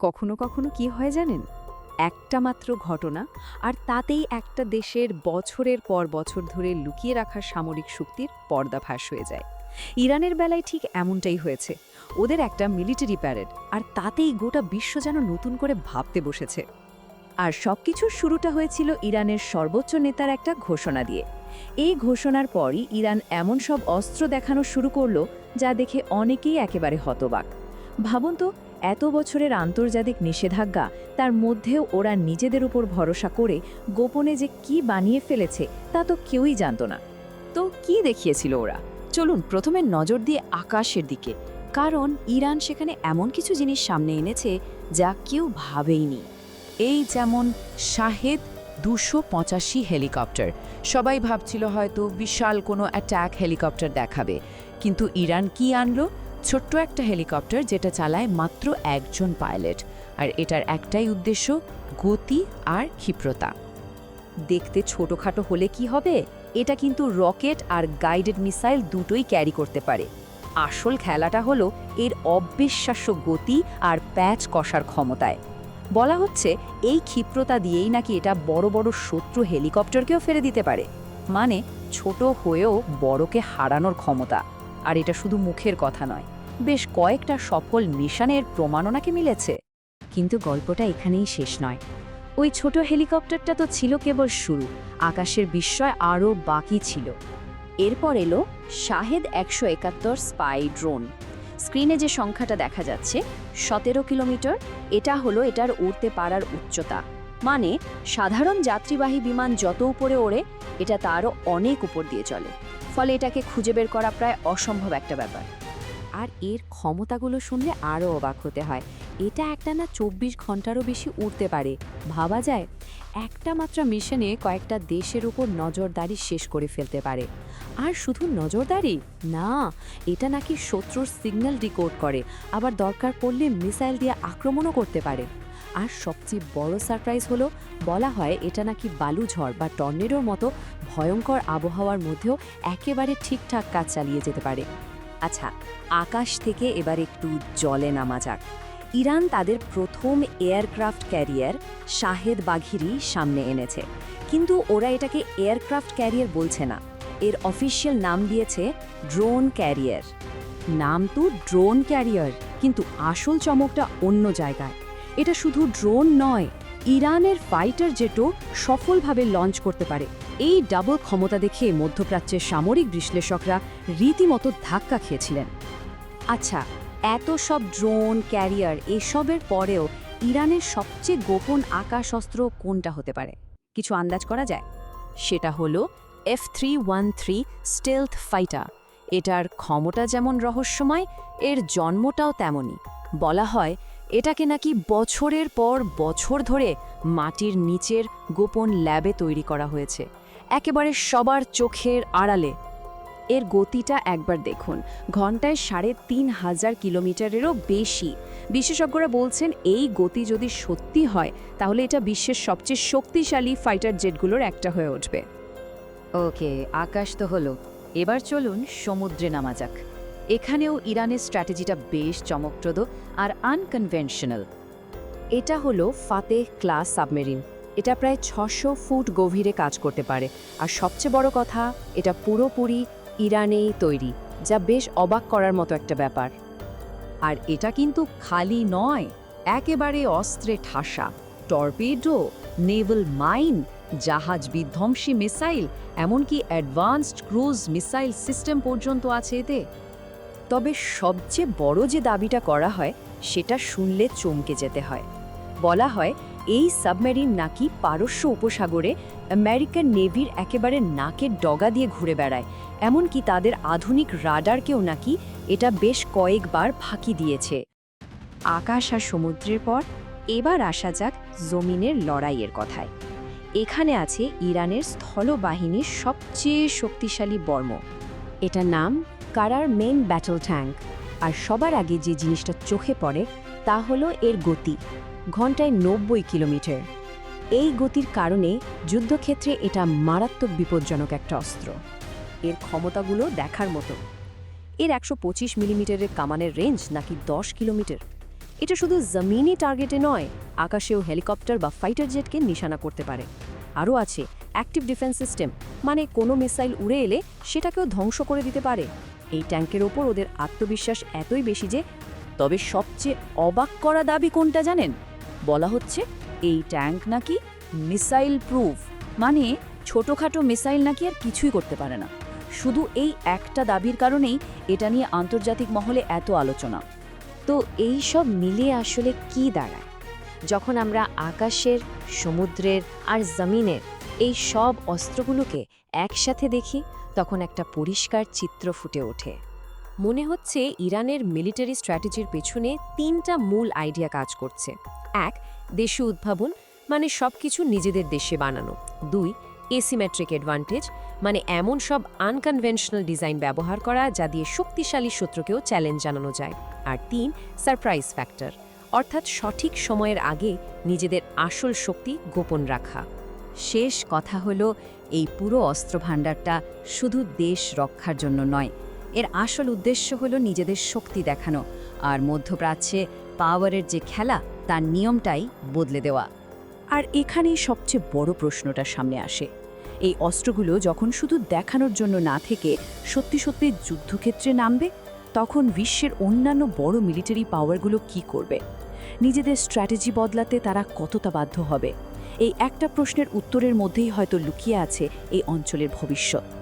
কখনো কখনো কি হয় জানেন? একটা মাত্র ঘটনা আর তাতেই একটা দেশের বছরের পর বছর ধরে লুকিয়ে রাখা সামরিক শক্তির পর্দাফাঁস হয়ে যায়। ইরানের বেলায় ঠিক এমনটাই হয়েছে। ওদের একটা মিলিটারি প্যারেড আর তাতেই গোটা বিশ্ব যেন নতুন করে ভাবতে বসেছে। আর সবকিছুর শুরুটা হয়েছিল ইরানের সর্বোচ্চ নেতার একটা ঘোষণা দিয়ে। এই ঘোষণার পরই ইরান এমন সব অস্ত্র দেখানো শুরু করল যা দেখে অনেকেই একেবারে হতবাক। ভাবুন তো এত বছরের আন্তর্জাতিক নিষেধাজ্ঞা, তার মধ্যেও ওরা নিজেদের উপর ভরসা করে গোপনে যে কি বানিয়ে ফেলেছে, তা তো কেউই জানত না। তো কি দেখিয়েছিল ওরা? চলুন প্রথমে নজর দিয়ে আকাশের দিকে, কারণ ইরান সেখানে এমন কিছু জিনিস সামনে এনেছে যা কেউ ভাবেইনি। এই যেমন শাহেদ দুশো পঁচাশি হেলিকপ্টার, সবাই ভাবছিল হয়তো বিশাল কোনো অ্যাট্যাক হেলিকপ্টার দেখাবে, কিন্তু ইরান কি আনলো? ছোট্ট একটা হেলিকপ্টার যেটা চালায় মাত্র একজন পাইলট। আর এটার একটাই উদ্দেশ্য, গতি আর ক্ষিপ্রতা। দেখতে ছোটোখাটো হলে কি হবে? এটা কিন্তু রকেট আর গাইডেড মিসাইল দুটোই ক্যারি করতে পারে। আসল খেলাটা হলো এর অবিশ্বাস্য গতি আর প্যাচ কষার ক্ষমতায়। বলা হচ্ছে, এই ক্ষিপ্রতা দিয়েই নাকি এটা বড় বড় শত্রু হেলিকপ্টারকেও ফেলে দিতে পারে। মানে ছোট হয়েও বড়কে হারানোর ক্ষমতা। আর এটা শুধু মুখের কথা নয়, বেশ কয়েকটা সফল মিশনের প্রমাণও নাকি মিলেছে। কিন্তু গল্পটা এখানেই শেষ নয়। ওই ছোট হেলিকপ্টারটা তো ছিল কেবল শুরু, আকাশের বিস্ময় আরও বাকি ছিল। এরপর এলো শাহেদ একশো একাত্তর স্পাই ড্রোন। স্ক্রিনে যে সংখ্যাটা দেখা যাচ্ছে, সতেরো কিলোমিটার, এটা হলো এটার উড়তে পারার উচ্চতা। মানে সাধারণ যাত্রীবাহী বিমান যত উপরে ওড়ে, এটা তারও অনেক উপর দিয়ে চলে। ফলে এটাকে খুঁজে বের করা প্রায় অসম্ভব একটা ব্যাপার। আর এর ক্ষমতাগুলো শুনলে আরও অবাক হতে হয়। এটা একটা না চব্বিশ ঘন্টারও বেশি উড়তে পারে। ভাবা যায়, একটা মাত্র মিশনে কয়েকটা দেশের উপর নজরদারি শেষ করে ফেলতে পারে। আর শুধু নজরদারি? না, এটা নাকি শত্রুর সিগন্যাল ডিকোড করে। আবার দরকার পড়লে মিসাইল দিয়ে আক্রমণও করতে পারে। আর সবচেয়ে বড় সারপ্রাইজ হলো, বলা হয় এটা নাকি বালুঝড় বা টর্নেডোর মতো ভয়ঙ্কর আবহাওয়ার মধ্যেও একেবারে ঠিকঠাক কাজ চালিয়ে যেতে পারে। আচ্ছা আকাশ থেকে এবার একটু জলে নামা যাক। ইরান তাদের প্রথম এয়ারক্রাফট ক্যারিয়ার শাহেদ বাঘিরি সামনে এনেছে। কিন্তু ওরা এটাকে এয়ারক্রাফট ক্যারিয়ার বলছে না। এর অফিসিয়াল নাম দিয়েছে ড্রোন ক্যারিয়ার। নাম তো ড্রোন ক্যারিয়ার, কিন্তু আসল চমকটা অন্য জায়গায়। এটা শুধু ড্রোন নয়, ইরানের ফাইটার জেটও সফলভাবে লঞ্চ করতে পারে। এই ডাবল ক্ষমতা দেখে মধ্যপ্রাচ্যের সামরিক বিশ্লেষকরা রীতিমতো ধাক্কা খেয়েছিলেন। আচ্ছা এত সব ড্রোন, ক্যারিয়ার এসবের পরেও ইরানের সবচেয়ে গোপন আকাশ অস্ত্র কোনটা হতে পারে? কিছু আন্দাজ করা যায়? সেটা হলো F three one three stealth fighter. এটার ক্ষমতা যেমন রহস্যময়, এর জন্মটাও তেমনই। বলা হয় এটাকে নাকি বছরের পর বছর ধরে মাটির নিচের গোপন ল্যাবে তৈরি করা হয়েছে। একেবারে সবার চোখের আড়ালে। এর গতিটা একবার দেখুন। ঘন্টায় সাড়ে তিন হাজার কিলোমিটারেরও বেশি। বিশেষজ্ঞরা বলছেন, এই গতি যদি সত্যি হয়, তাহলে এটা বিশ্বের সবচেয়ে শক্তিশালী ফাইটার জেটগুলোর একটা হয়ে উঠবে। ওকে, আকাশ তো হলো। এবার চলুন সমুদ্রে নামা যাক। এখানেও ইরানের স্ট্র্যাটেজিটা বেশ চমকপ্রদ আর আনকনভেনশনাল এটা হলো ফাতেহ ক্লাস সাবমেরিন। এটা প্রায় ছশো ফুট গভীরে কাজ করতে পারে। আর সবচেয়ে বড় কথা, এটা পুরোপুরি ইরানেই তৈরি, যা বেশ অবাক করার মতো একটা ব্যাপার। আর এটা কিন্তু খালি নয়, একেবারে অস্ত্রে ঠাসা। টর্পেডো, নেভাল মাইন, জাহাজ বিধ্বংসী মিসাইল, এমনকি অ্যাডভান্সড ক্রুজ মিসাইল সিস্টেম পর্যন্ত আছে এতে। তবে সবচেয়ে বড় যে দাবিটা করা হয়, সেটা শুনলে চমকে যেতে হয়। বলা হয়, এই সাবমেরিন নাকি পারস্য উপসাগরে আমেরিকান নেভির একেবারে নাকের ডগা দিয়ে ঘুরে বেড়ায়। এমনকি তাদের আধুনিক রাডারকেও নাকি এটা বেশ কয়েকবার ফাঁকি দিয়েছে। আকাশ আর সমুদ্রের পর এবার আসা যাক জমিনের লড়াইয়ের কথায়। এখানে আছে ইরানের স্থলবাহিনীর সবচেয়ে শক্তিশালী বর্ম। এটা নাম কারার মেন ব্যাটল ট্যাঙ্ক আর সবার আগে যে জিনিসটা চোখে পড়ে, তা হলো এর গতি, ঘন্টায় নব্বই কিলোমিটার। এই গতির কারণে যুদ্ধক্ষেত্রে এটা মারাত্মক বিপজ্জনক একটা অস্ত্র। এর ক্ষমতাগুলো দেখার মতো। এর একশো পঁচিশ মিলিমিটারের কামানের রেঞ্জ নাকি দশ কিলোমিটার? এটা শুধু জমিনি টার্গেটে নয়, আকাশেও হেলিকপ্টার বা ফাইটার জেটকে নিশানা করতে পারে। আরও আছে অ্যাক্টিভ ডিফেন্স সিস্টেম মানে কোনো মিসাইল উড়ে এলে সেটাকেও ধ্বংস করে দিতে পারে। এই ট্যাঙ্কের ওপর ওদের আত্মবিশ্বাস এতই বেশি যে তবে সবচেয়ে অবাক করা দাবি কোনটা জানেন? বলা হচ্ছে এই ট্যাঙ্ক নাকি মিসাইল প্রুফ মানে ছোটোখাটো মিসাইল নাকি আর কিছুই করতে পারে না। শুধু এই একটা দাবির কারণেই এটা নিয়ে আন্তর্জাতিক মহলে এত আলোচনা। তো এই সব মিলিয়ে আসলে কি দাঁড়ায়? যখন আমরা আকাশের, সমুদ্রের আর জমিনের এই সব অস্ত্রগুলোকে একসাথে দেখি, তখন একটা পরিষ্কার চিত্র ফুটে ওঠে। মনে হচ্ছে ইরানের মিলিটারি স্ট্র্যাটেজির পেছনে তিনটা মূল আইডিয়া কাজ করছে। এক, দেশীয় উদ্ভাবন মানে সব কিছু নিজেদের দেশে বানানো। দুই, এসিমেট্রিক অ্যাডভান্টেজ মানে এমন সব আনকনভেনশনাল ডিজাইন ব্যবহার করা যা দিয়ে শক্তিশালী শত্রুকেও চ্যালেঞ্জ জানানো যায়। আর তিন, সারপ্রাইজ ফ্যাক্টর, অর্থাৎ সঠিক সময়ের আগে নিজেদের আসল শক্তি গোপন রাখা। শেষ কথা হলো, এই পুরো অস্ত্র ভাণ্ডারটা শুধু দেশ রক্ষার জন্য নয়, এর আসল উদ্দেশ্য হলো নিজেদের শক্তি দেখানো আর মধ্যপ্রাচ্যে পাওয়ারের যে খেলা, তার নিয়মটাই বদলে দেওয়া। আর এখানেই সবচেয়ে বড় প্রশ্নটা সামনে আসে। এই অস্ত্রগুলো যখন শুধু দেখানোর জন্য না থেকে সত্যি সত্যি যুদ্ধক্ষেত্রে নামবে, তখন বিশ্বের অন্যান্য বড় মিলিটারি পাওয়ারগুলো কি করবে? নিজেদের স্ট্র্যাটেজি বদলাতে তারা কতটা বাধ্য হবে? এই একটা প্রশ্নের উত্তরের মধ্যেই হয়তো লুকিয়ে আছে এই অঞ্চলের ভবিষ্যৎ।